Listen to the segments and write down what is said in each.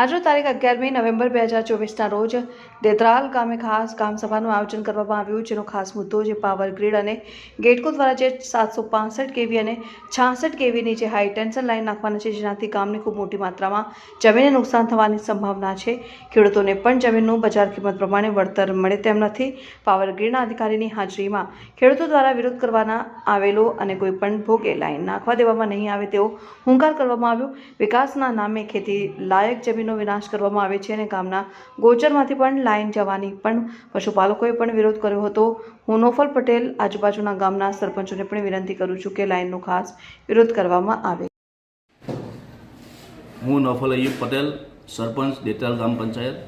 આજનો તારીખ અગિયારમી નવેમ્બર બે હજાર ચોવીસના રોજ દેદરાલ ગામે ખાસ ગ્રામસભાનું આયોજન કરવામાં આવ્યું, જેનો ખાસ મુદ્દો જે પાવર ગ્રીડ અને ગેટકો દ્વારા જે સાતસો પાસઠ કેવી અને છાસઠ કેવીની જે હાઈ ટેન્શન લાઇન નાખવાના છે, જેનાથી ગામને ખૂબ મોટી માત્રામાં જમીનને નુકસાન થવાની સંભાવના છે. ખેડૂતોને પણ જમીનનું બજાર કિંમત પ્રમાણે વળતર મળે તેમ નથી. પાવર ગ્રીડના અધિકારીની હાજરીમાં ખેડૂતો દ્વારા વિરોધ કરવાના આવેલો અને કોઈપણ ભોગે લાઇન નાખવા દેવામાં નહીં આવે તેવો હુંકાર કરવામાં આવ્યો. વિકાસના નામે ખેતી લાયક જમીનનો વિનાશ કરવામાં આવે છે અને ગામના ગોચરમાંથી પણ લાઈન જવાની પણ પશુપાલકોએ પણ વિરોધ કર્યો હતો. હું નોફલ પટેલ, આજુબાજુના ગામના સરપંચોને પણ વિનંતી કરું છું કે લાઈનનો ખાસ વિરોધ કરવામાં આવે. હું નોફલ અયુબ પટેલ, સરપંચ, દેતાલ ગ્રામ પંચાયત.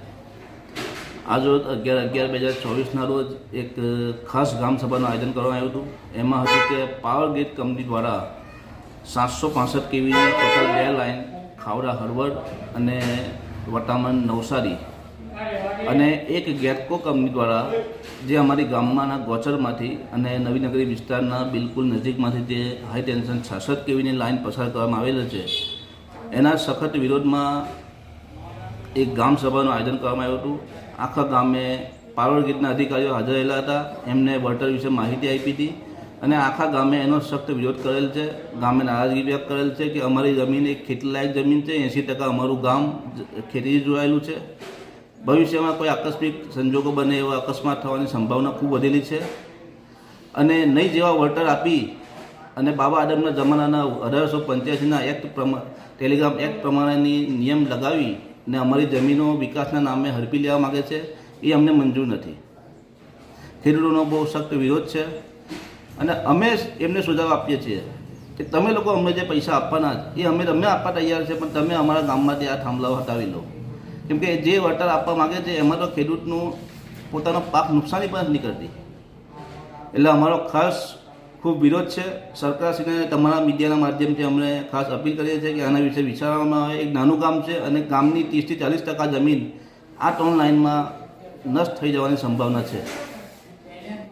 આજ અગિયાર અગિયાર બે હજાર ચોવીસના રોજ એક ખાસ ખાસ ગ્રામસભાનું આયોજન કરવામાં આવ્યું હતું. એમાં હતું કે પાવર ગ્રીડ કંપની દ્વારા સાતસો પાસઠ કેવીની ટોટલ બે લાઇન ખાવડા હળવદ અને વટામણ નવસારી અને એક ગેટકો કંપની દ્વારા જે અમારી ગામમાંના ગોચરમાંથી અને નવીનગરી વિસ્તારના બિલકુલ નજીકમાંથી જે હાઈ ટેન્શન છાસઠ કેવીની લાઇન પસાર કરવામાં આવેલ છે, એના સખત વિરોધમાં એક સભાનું આયોજન કરવામાં આવ્યું હતું. આખા ગામે પાવર ગ્રીડના અધિકારીઓ હાજર રહેલા હતા. એમને વળતર વિશે માહિતી આપી હતી. અને આખા ગામે એનો સખ્ત વિરોધ કરેલ છે. ગામે નારાજગી વ્યક્ત કરેલ છે કે અમારી જમીન એક ખેતીલાયક જમીન છે. એંસી ટકા અમારું ગામ ખેતીથી જોડાયેલું છે. ભવિષ્યમાં કોઈ આકસ્મિક સંજોગો બને એવા અકસ્માત થવાની સંભાવના ખૂબ વધેલી છે. અને નહીં જેવા વળતર આપી અને બાબા આદમના જમાનાના અઢારસો પંચ્યાસીના એક્ટ પ્રમાણે ટેલિગ્રામ એક્ટ પ્રમાણેની નિયમ લગાવી અને અમારી જમીનો વિકાસના નામે હડપી લેવા માગે છે, એ અમને મંજૂર નથી. ખેડૂતોનો બહુ સખ્ત વિરોધ છે. અને અમે એમને સુઝાવ આપીએ છીએ કે તમે લોકો અમને જે પૈસા આપવાના એ અમે અમે આપવા તૈયાર છે, પણ તમે અમારા ગામમાંથી આ થાંભલાઓ હટાવી લો. કેમ કે જે વળતર આપવા માગે છે, એમાં તો ખેડૂતનું પોતાનો પાક નુકસાની પણ નથી કરતી. એટલે અમારો ખાસ ખૂબ વિરોધ છે. સરકારશ્રીને તમારા મીડિયાના માધ્યમથી અમને ખાસ અપીલ કરીએ છીએ કે આના વિશે વિચારવામાં આવે. એક નાનું ગામ છે અને ગામની ત્રીસથી ચાલીસ ટકા જમીન આ ત્રણ લાઇનમાં નષ્ટ થઈ જવાની સંભાવના છે.